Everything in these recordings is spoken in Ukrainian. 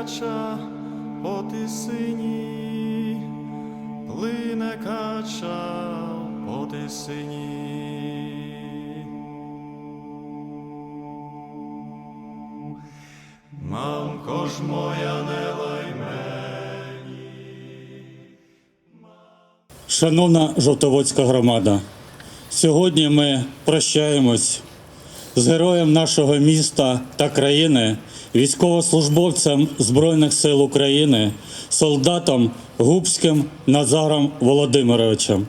кача по тисині, плине кача по тисині. Мамко ж моя не лайме. Шановна Жовтоводська громада, сьогодні ми прощаємось з героєм нашого міста та країни, військовослужбовцем Збройних сил України, солдатом Губським Назаром Володимировичем,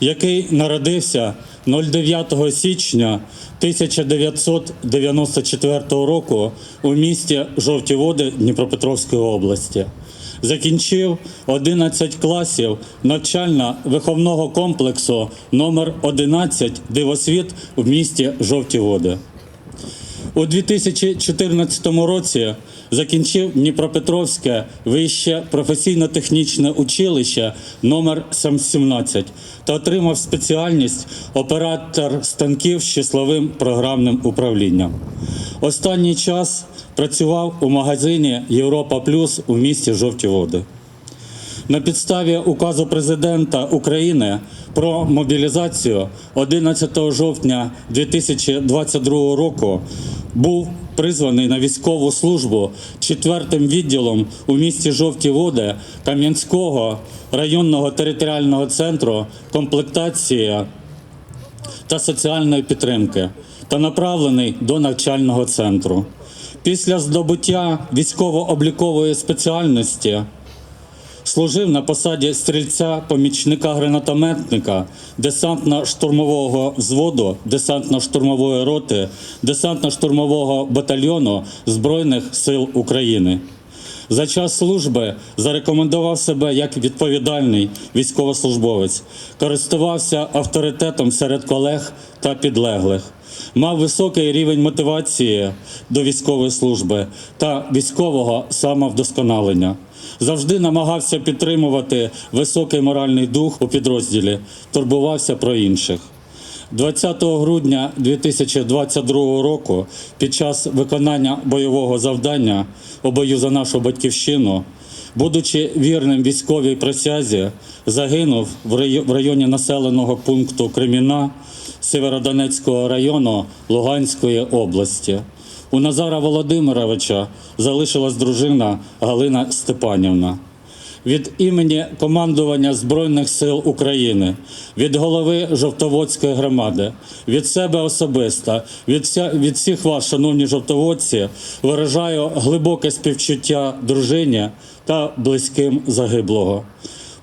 який народився 09 січня 1994 року у місті Жовті Води Дніпропетровської області. Закінчив 11 класів навчально-виховного комплексу номер 11 Дивосвіт в місті Жовті Води. У 2014 році закінчив Дніпропетровське вище професійно-технічне училище номер 17 та отримав спеціальність оператор станків з числовим програмним управлінням. Останній час працював у магазині Європа Плюс у місті Жовті Води. На підставі указу президента України про мобілізацію 11 жовтня 2022 року був призваний на військову службу четвертим відділом у місті Жовті Води Кам'янського районного територіального центру комплектації та соціальної підтримки та направлений до навчального центру. Після здобуття військово-облікової спеціальності служив на посаді стрільця помічника гранатометника десантно-штурмового взводу, десантно-штурмової роти, десантно-штурмового батальйону Збройних сил України. За час служби зарекомендував себе як відповідальний військовослужбовець, користувався авторитетом серед колег та підлеглих, мав високий рівень мотивації до військової служби та військового самовдосконалення. Завжди намагався підтримувати високий моральний дух у підрозділі, турбувався про інших. 20 грудня 2022 року під час виконання бойового завдання у бою за нашу батьківщину, будучи вірним військовій присязі, загинув в районі населеного пункту Креміна Северодонецького району Луганської області. У Назара Володимировича залишилась дружина Галина Степанівна від імені командування Збройних сил України, від голови Жовтоводської громади, від себе особисто, від, вся, від всіх вас, шановні жовтоводці, виражаю глибоке співчуття дружині та близьким загиблого.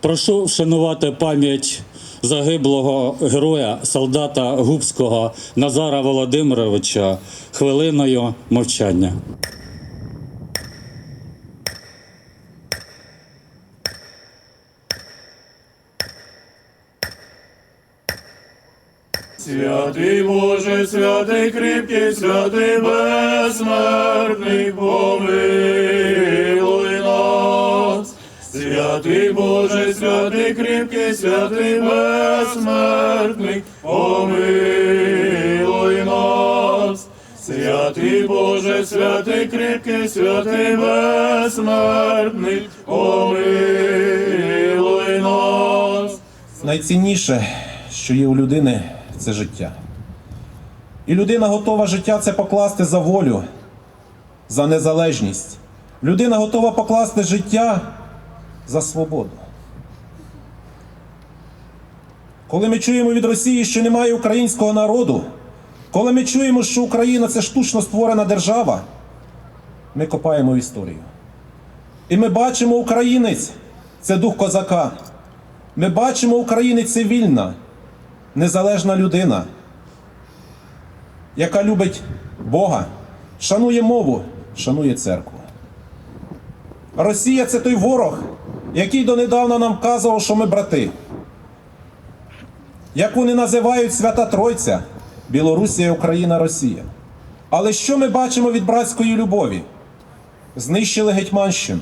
Прошу вшанувати пам'ять загиблого героя, солдата Губського Назара Володимировича хвилиною мовчання. Святий Боже, святий кріпкий, святий безсмертний, помилуй нас. Святий Боже, святий кріпкий, святий безсмертний, помилуй нас. Святий Боже, святий кріпкий, святий безсмертний, помилуй нас. Найцінніше, що є у людини, це життя. І людина готова життя це покласти за волю, за незалежність. Людина готова покласти життя за свободу. Коли ми чуємо від Росії, що немає українського народу, коли ми чуємо, що Україна це штучно створена держава, ми копаємо історію. І ми бачимо українець це дух козака. Ми бачимо українець це вільна, незалежна людина, яка любить Бога, шанує мову, шанує церкву. Росія це той ворог, який донедавна нам казав, що ми брати. Як вони називають Свята Тройця, Білорусія, Україна, Росія. Але що ми бачимо від братської любові? Знищили Гетьманщину.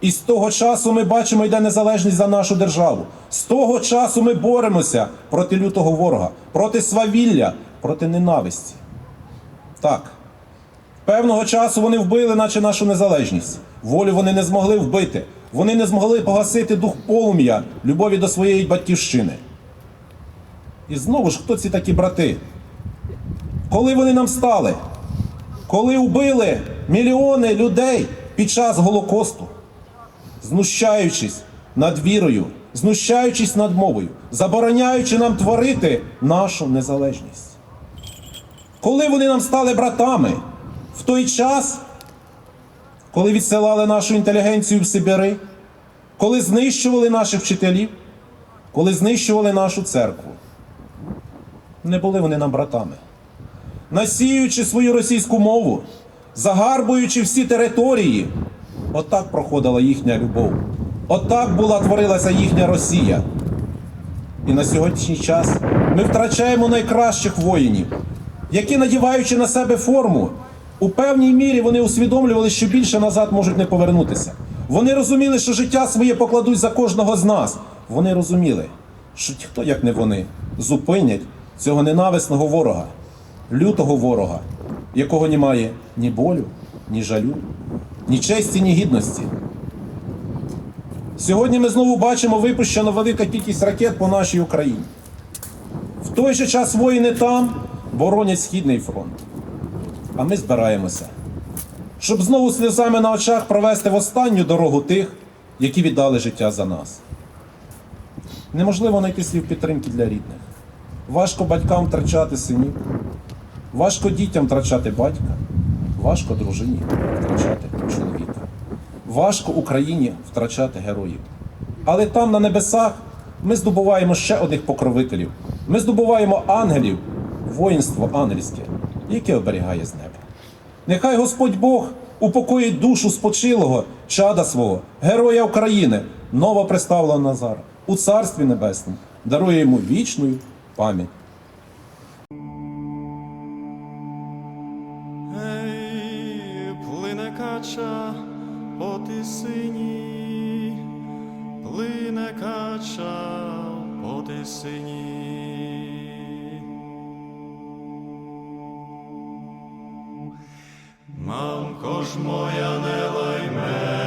І з того часу ми бачимо, йде незалежність за нашу державу. З того часу ми боремося проти лютого ворога, проти свавілля, проти ненависті. Так. Певного часу вони вбили, наче нашу незалежність. Волю вони не змогли вбити. Вони не змогли погасити дух полум'я, любові до своєї батьківщини. І знову ж, хто ці такі брати? Коли вони нам стали? Коли убили мільйони людей під час Голокосту, знущаючись над вірою, знущаючись над мовою, забороняючи нам творити нашу незалежність. Коли вони нам стали братами в той час, коли відсилали нашу інтелігенцію в Сибири, коли знищували наших вчителів, коли знищували нашу церкву. Не були вони нам братами. Насіюючи свою російську мову, загарбуючи всі території, отак проходила їхня любов. Отак була творилася їхня Росія. І на сьогоднішній час ми втрачаємо найкращих воїнів, які, надіваючи на себе форму, у певній мірі вони усвідомлювали, що більше назад можуть не повернутися. Вони розуміли, що життя своє покладуть за кожного з нас. Вони розуміли, що хто, як не вони, зупинять цього ненависного ворога, лютого ворога, якого немає ні болю, ні жалю, ні честі, ні гідності. Сьогодні ми знову бачимо випущено велика кількість ракет по нашій Україні. В той же час воїни там боронять Східний фронт. А ми збираємося, щоб знову сльозами на очах провести в останню дорогу тих, які віддали життя за нас. Неможливо знайти слів підтримки для рідних. Важко батькам втрачати синів, важко дітям втрачати батька, важко дружині втрачати чоловіка. Важко Україні втрачати героїв. Але там, на небесах, ми здобуваємо ще одних покровителів. Ми здобуваємо ангелів, воїнство ангельське, яке оберігає з неба. Нехай Господь Бог упокоїть душу спочилого, чада свого, героя України, новоприставленого Назара, у Царстві Небесному, дарує йому вічну пам'ять. Кача по тисині, плине кача по тисині. Мамко ж моя не лай мене,